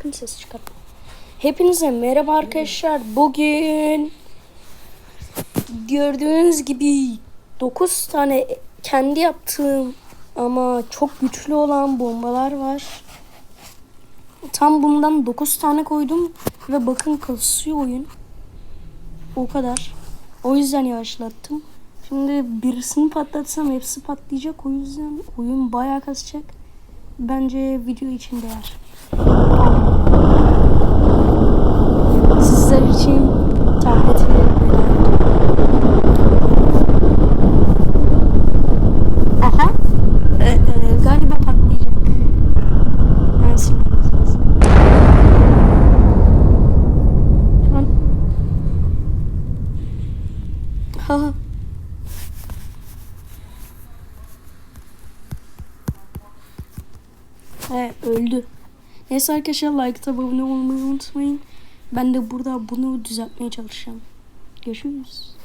Ses çıkartma. Hepinize merhaba arkadaşlar. Bugün gördüğünüz gibi 9 tane kendi yaptığım ama çok güçlü olan bombalar var. Tam bundan 9 tane koydum ve bakın kasıyor oyun. O kadar. O yüzden yavaşlattım. Şimdi birisini patlatsam hepsi patlayacak. O yüzden oyun bayağı kasacak. Bence video için değer. İçin tableti Aha. Ee, e, galiba patlayacak. Ben silmemiz lazım. Ha. He öldü. Neyse arkadaşlar like abone olmayı unutmayın. Ben de burada bunu düzeltmeye çalışacağım. Görüşürüz.